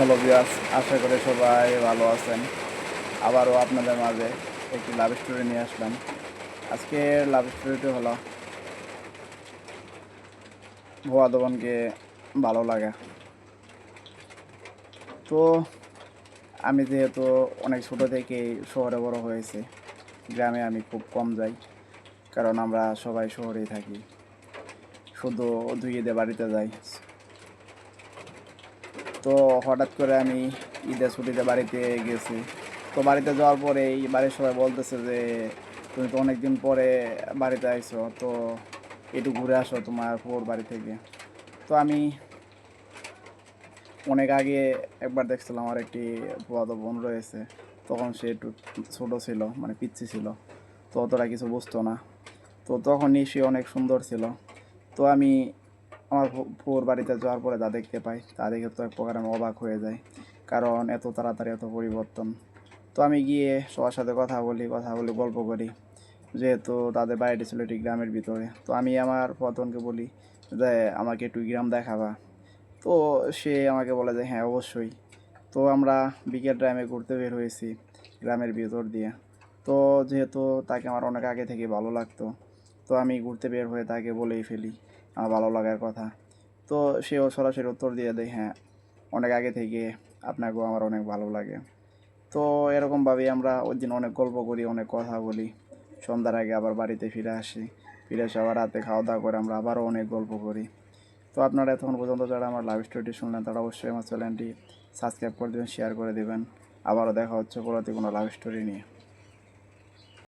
Hello বিয়াস আশা করি সবাই ভালো আছেন। আবারও আপনাদের মাঝে একটি লাভ স্টোরি নিয়ে আসলাম। আজকের লাভ স্টোরিটি হলো, ভুয়া দোকানকে ভালো লাগা। তো আমি যেহেতু অনেক ছোটো থেকেই শহরে বড় হয়েছি, গ্রামে আমি খুব কম যাই, কারণ আমরা সবাই শহরেই থাকি। শুধু দুই ঈদে বাড়িতে যাই। তো হঠাৎ করে আমি ঈদের ছুটিতে বাড়িতে গেছি। তো বাড়িতে যাওয়ার পরে এই বাড়ির সবাই বলতেছে যে, তুমি তো অনেকদিন পরে বাড়িতে আইছো, তো একটু ঘুরে আসো তোমার পুর বাড়ি থেকে। তো আমি অনেক আগে একবার দেখছিলাম আমার একটি পুরাতো বোন রয়েছে। তখন সে একটু ছোটো ছিল মানে পিচ্ছি ছিল, তো অতটা কিছু বুঝতো না। তো তখনই সে অনেক সুন্দর ছিল। তো আমি আমার পুর বাড়িতে যাওয়ার পরে যা দেখতে পাই, তা দেখে তো এক প্রকার আমি অবাক হয়ে যাই। কারণ এত তাড়াতাড়ি, এত পরিবর্তন। তো আমি গিয়ে সবার সাথে কথা বলি কথা বলি গল্প করি। যেহেতু তাদের বাড়িটি ছিল একটি গ্রামের ভিতরে। তো আমি আমার পতনকে বলি যে, আমাকে একটু গ্রাম দেখাবা। তো সে আমাকে বলে যে হ্যাঁ অবশ্যই। তো আমরা বিকেল টাইমে ঘুরতে বের হয়েছি গ্রামের ভিতর দিয়ে। তো যেহেতু তাকে আমার অনেক আগে থেকে ভালো লাগতো, তো আমি ঘুরতে বের হয়ে তাকে বলেই ফেলি। আমার ভালো লাগার কথা। তো সেও সরাসরি উত্তর দিয়ে দেয় হ্যাঁ অনেক আগে থেকে আপনাকেও আমার অনেক ভালো লাগে। তো এরকমভাবেই আমরা ওই দিন অনেক গল্প করি, অনেক কথা বলি। সন্ধ্যার আগে আবার বাড়িতে ফিরে আসি। ফিরে এসে আবার রাতে খাওয়া দাওয়া করে আমরা আবারও অনেক গল্প করি। তো আপনারা এতক্ষণ পর্যন্ত যারা আমার লাইভ স্টোরিটি শুনলেন, তারা অবশ্যই আমার চ্যানেলটি সাবস্ক্রাইব করে দেবেন শেয়ার করে দেবেন। আবারও দেখা হচ্ছে পরবর্তী কোনো লাইভ স্টোরি নিয়ে।